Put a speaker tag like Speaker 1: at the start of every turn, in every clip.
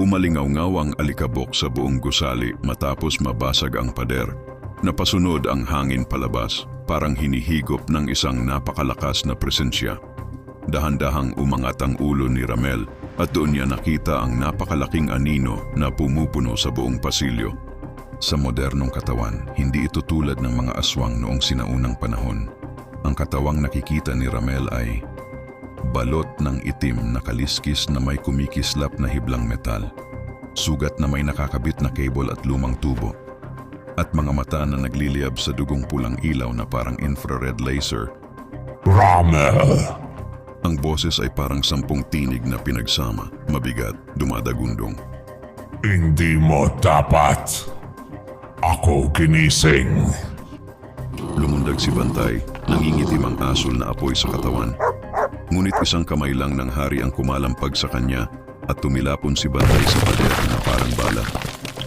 Speaker 1: Umalingaw-ngaw ang alikabok sa buong gusali matapos mabasag ang pader. Napasunod ang hangin palabas, parang hinihigop ng isang napakalakas na presensya. Dahan-dahang umangat ang ulo ni Ramel at doon niya nakita ang napakalaking anino na pumupuno sa buong pasilyo. Sa modernong katawan, hindi ito tulad ng mga aswang noong sinaunang panahon. Ang katawang nakikita ni Ramel ay balot ng itim na kaliskis na may kumikislap na hiblang metal, sugat na may nakakabit na cable at lumang tubo, at mga mata na nagliliyab sa dugong pulang ilaw na parang infrared laser.
Speaker 2: Ramel,
Speaker 1: Ang boses ay parang sampung tinig na pinagsama, mabigat, dumadagundong.
Speaker 2: hindi mo dapat. Ako ginising.
Speaker 1: Lumundag si Bantay, nangingitim ang asul na apoy sa katawan. Ngunit isang kamay lang ng hari ang kumalampag sa kanya at tumilapon si Bantay sa pader na parang bala.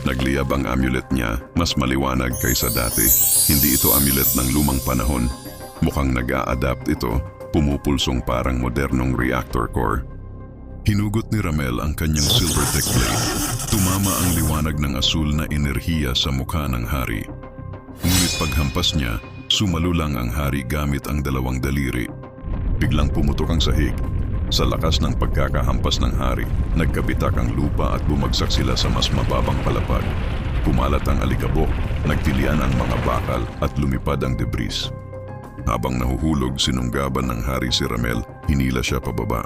Speaker 1: Nagliyab ang amulet niya, mas maliwanag kaysa dati. Hindi ito amulet ng lumang panahon. Mukhang nag-a-adapt ito, pumupulsong parang modernong reactor core. Hinugot ni Ramel ang kanyang silver tech blade. Tumama ang liwanag ng asul na enerhiya sa mukha ng hari. Ngunit paghampas niya, sumalo lang ang hari gamit ang dalawang daliri. Biglang pumutok ang sahig. Sa lakas ng pagkakahampas ng hari, nagkabitak ang lupa at bumagsak sila sa mas mababang palapag. Kumalat ang alikabok, nagtilian ang mga bakal at lumipad ang debris. Habang nahuhulog sinunggaban ng hari si Ramel, hinila siya pababa.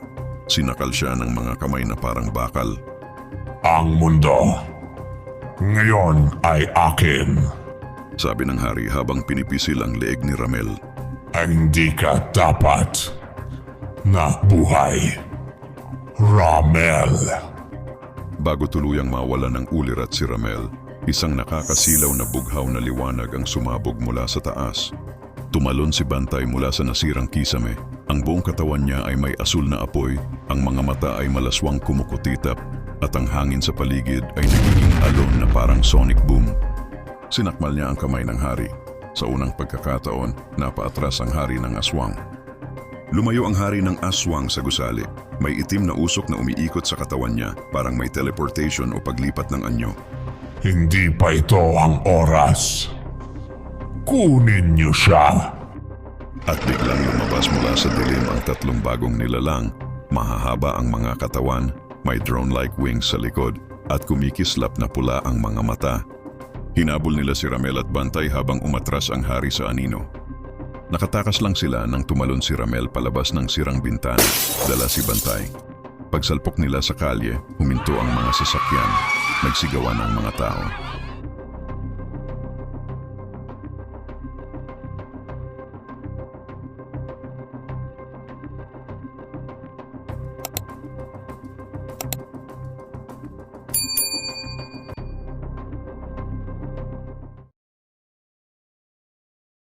Speaker 1: Sinakal siya ng mga kamay na parang bakal.
Speaker 2: Ang mundo. Ngayon ay akin.
Speaker 1: Sabi ng hari habang pinipisil ang leeg ni Ramel.
Speaker 2: Hindi ka dapat na buhay. Ramel.
Speaker 1: Bago tuluyang mawala ng ulirat si Ramel, isang nakakasilaw na bughaw na liwanag ang sumabog mula sa taas. Tumalon si Bantay mula sa nasirang kisame. Ang buong katawan niya ay may asul na apoy, ang mga mata ay malaswang kumukutitap, at ang hangin sa paligid ay nagiging alon na parang sonic boom. Sinakmal niya ang kamay ng hari. Sa unang pagkakataon, napaatras ang hari ng aswang. Lumayo ang hari ng aswang sa gusali. May itim na usok na umiikot sa katawan niya, parang may teleportation o paglipat ng anyo.
Speaker 2: Hindi pa ito ang oras. Kunin niyo siya.
Speaker 1: At biglang lumabas mula sa dilim ang tatlong bagong nilalang. Mahahaba ang mga katawan, may drone-like wings sa likod, at kumikislap na pula ang mga mata. Hinabol nila si Ramel at Bantay habang umatras ang hari sa anino. Nakatakas lang sila nang tumalon si Ramel palabas ng sirang bintana, dala si Bantay. Pagsalpok nila sa kalye, huminto ang mga sasakyan, nagsigawan ang mga tao.